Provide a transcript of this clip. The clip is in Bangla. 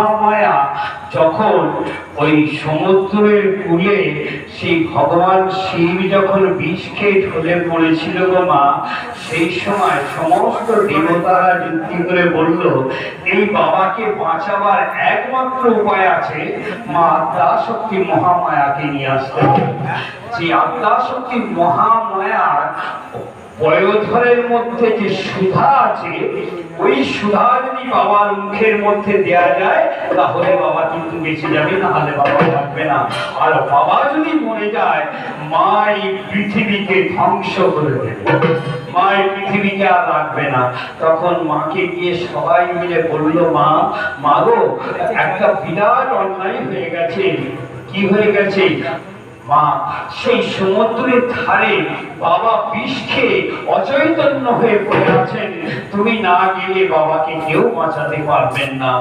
মহামায়া যখন ওই সমুদ্রের কূলে সেই ভগবান শিব যখন বিষ খেয়ে ঢলে পড়েছিল গো মা, সেই সময় সমস্ত দেবতারা যুক্তি করে বলল, এই বাবাকে বাঁচাবার একমাত্র উপায় আছে মা আদ্যাশক্তি মহামায়াকে নিয়ে আসতে যে আদ্যাশক্তি মহামায়ার বয়োধরের মধ্যে যে সুধা আছে, ওই সুধা যদি বাবার মুখের মধ্যে দেয়া যায়, তাহলে বাবা কিন্তু বেঁচে যাবে না হলে বাবা থাকবে না। আর বাবা যদি মরে যায়, মা এই পৃথিবীকে ধ্বংস করে দেবে। মা এই পৃথিবীকে আর রাখবে না। তখন মাকে গিয়ে সবাই মিলে বলল, মা মা গো, একটা বিরাট অন্যায় হয়ে গেছে। কি হয়ে গেছে? মা, সেই সমুদ্রের ধারে বাবা বিষ খেয়ে অচৈতন্য হয়ে পড়ে আছেন তুমি না গেলে বাবাকে কেউ বাঁচাতে পারবেন না।